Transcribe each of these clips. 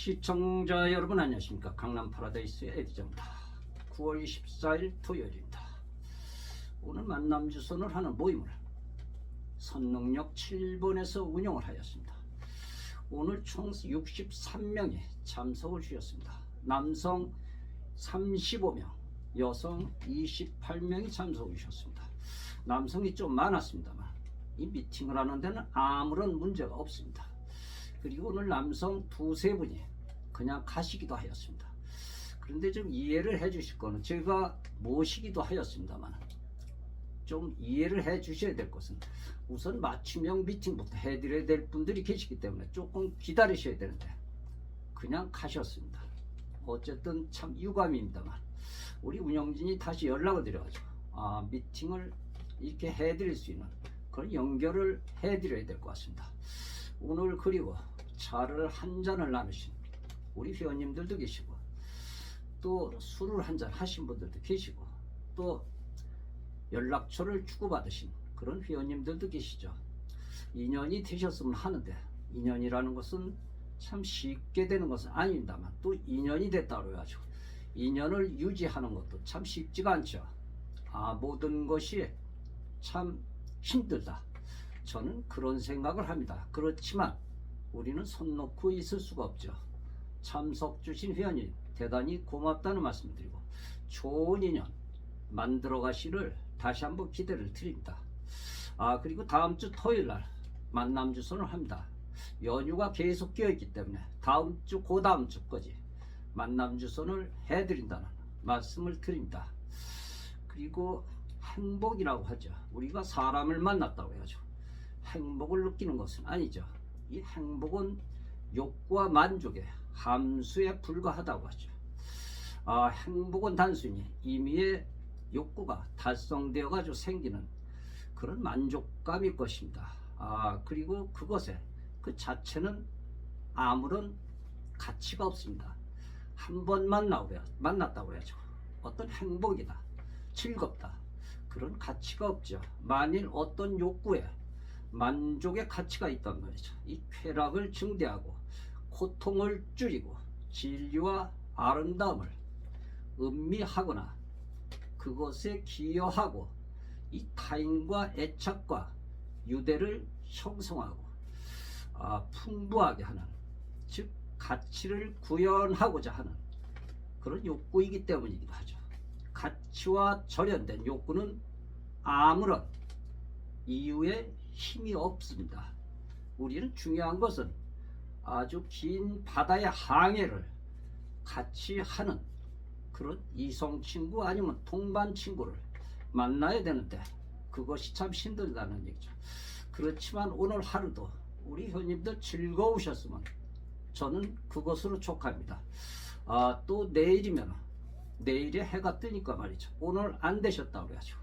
시청자 여러분 안녕하십니까? 강남 파라다이스의 에디저입니다. 9월 24일 토요일입니다. 오늘 만남 주선을 하는 모임을 선릉역 7번에서 운영을 하였습니다. 오늘 총 63명이 참석을 주셨습니다. 남성 35명 여성 28명이 참석을 주셨습니다. 남성이 좀 많았습니다만 이 미팅을 하는 데는 아무런 문제가 없습니다. 그리고 오늘 남성 두세 분이 그냥 가시기도 하였습니다. 그런데 좀 이해를 해 주실 거는 제가 모시기도 하였습니다만 좀 이해를 해 주셔야 될 것은 우선 맞춤형 미팅부터 해 드려야 될 분들이 계시기 때문에 조금 기다리셔야 되는데 그냥 가셨습니다. 어쨌든 참 유감입니다만 우리 운영진이 다시 연락을 드려가지고 아, 미팅을 이렇게 해드릴 수 있는 그런 연결을 해드려야 될 것 같습니다. 오늘 그리고 차를 한 잔을 나누신 우리 회원님들도 계시고 또 술을 한잔 하신 분들도 계시고 또 연락처를 주고받으신 그런 회원님들도 계시죠. 인연이 되셨으면 하는데 인연이라는 것은 참 쉽게 되는 것은 아닙니다만 또 인연이 됐다고 해가지고 인연을 유지하는 것도 참 쉽지가 않죠. 아 모든 것이 참 힘들다. 저는 그런 생각을 합니다. 그렇지만 우리는 손 놓고 있을 수가 없죠. 참석 주신 회원님 대단히 고맙다는 말씀을 드리고 좋은 인연 만들어 가시를 다시 한번 기대를 드립니다. 아 그리고 다음 주 토요일 날 만남 주선을 합니다. 연휴가 계속 끼어 있기 때문에 다음 주그 다음 주까지 만남 주선을 해드린다는 말씀을 드립니다. 그리고 행복이라고 하죠. 우리가 사람을 만났다고 해가지고 행복을 느끼는 것은 아니죠. 이 행복은 욕구와 만족의 함수에 불과하다고 하죠. 아, 행복은 단순히 임의의 욕구가 달성되어 가지고 생기는 그런 만족감일 것입니다. 아, 그리고 그것에 그 자체는 아무런 가치가 없습니다. 한 번 만나고 만났다고 해야죠. 어떤 행복이다, 즐겁다 그런 가치가 없죠. 만일 어떤 욕구에 만족의 가치가 있단 말이죠. 이 쾌락을 증대하고 고통을 줄이고 진리와 아름다움을 음미하거나 그것에 기여하고 이 타인과 애착과 유대를 형성하고 아, 풍부하게 하는 즉 가치를 구현하고자 하는 그런 욕구이기 때문이기도 하죠. 가치와 절연된 욕구는 아무런 이유에 힘이 없습니다. 우리는 중요한 것은 아주 긴 바다의 항해를 같이 하는 그런 이성 친구 아니면 동반 친구를 만나야 되는데 그것이 참 힘들다는 얘기죠. 그렇지만 오늘 하루도 우리 회원님들 즐거우셨으면 저는 그것으로 촉합니다. 아, 또 내일이면 내일에 해가 뜨니까 말이죠. 오늘 안 되셨다고 그래가지고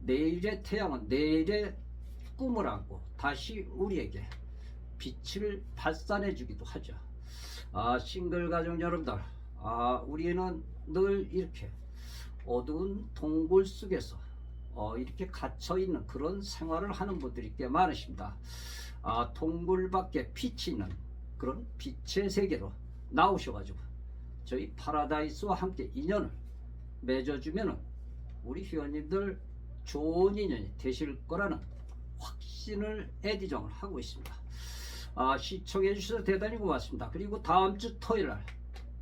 내일의 태양은 내일의 꿈을 안고 다시 우리에게 빛을 발산해 주기도 하죠. 아, 싱글 가정 여러분들, 아, 우리는 늘 이렇게 어두운 동굴 속에서 어, 이렇게 갇혀 있는 그런 생활을 하는 분들이 꽤 많으십니다. 아, 동굴 밖에 빛이 있는 그런 빛의 세계로 나오셔가지고 저희 파라다이스와 함께 인연을 맺어주면은 우리 회원님들 좋은 인연이 되실 거라는 확신을 에디정을 하고 있습니다. 아, 시청해 주셔서 대단히 고맙습니다. 그리고 다음 주 토요일 날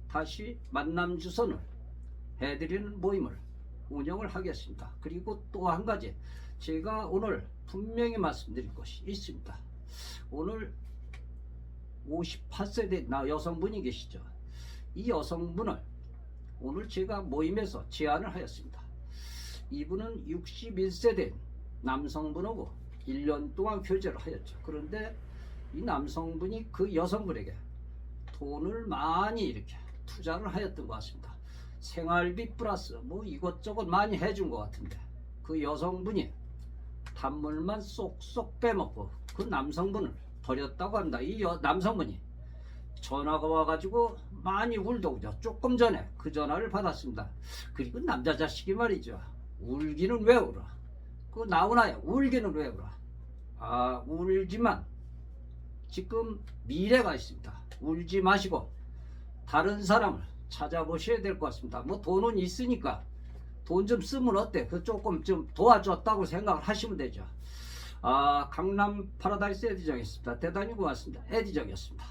다시 만남 주선을 해드리는 모임을 운영을 하겠습니다. 그리고 또 한 가지 제가 오늘 분명히 말씀드릴 것이 있습니다. 오늘 58세 나 여성분이 계시죠. 이 여성분을 오늘 제가 모임에서 제안을 하였습니다. 이분은 61세 된 남성분하고 1년 동안 교제를 하였죠. 그런데 이 남성분이 그 여성분에게 돈을 많이 이렇게 투자를 하였던 것 같습니다. 생활비 플러스 뭐 이것저것 많이 해준 것 같은데 그 여성분이 단물만 쏙쏙 빼먹고 그 남성분을 버렸다고 합니다. 이 여, 남성분이 전화가 와가지고 많이 울더군요. 조금 전에 그 전화를 받았습니다. 그리고 남자 자식이 말이죠. 울기는 왜 울어? 그 나오나요? 울기는 왜 울어? 아 울지만 지금 미래가 있습니다. 울지 마시고 다른 사람을 찾아보셔야 될 것 같습니다. 뭐 돈은 있으니까 돈 좀 쓰면 어때? 그 조금 좀 도와줬다고 생각을 하시면 되죠. 아, 강남 파라다이스 에디정이었습니다. 대단히 고맙습니다. 에디정이었습니다.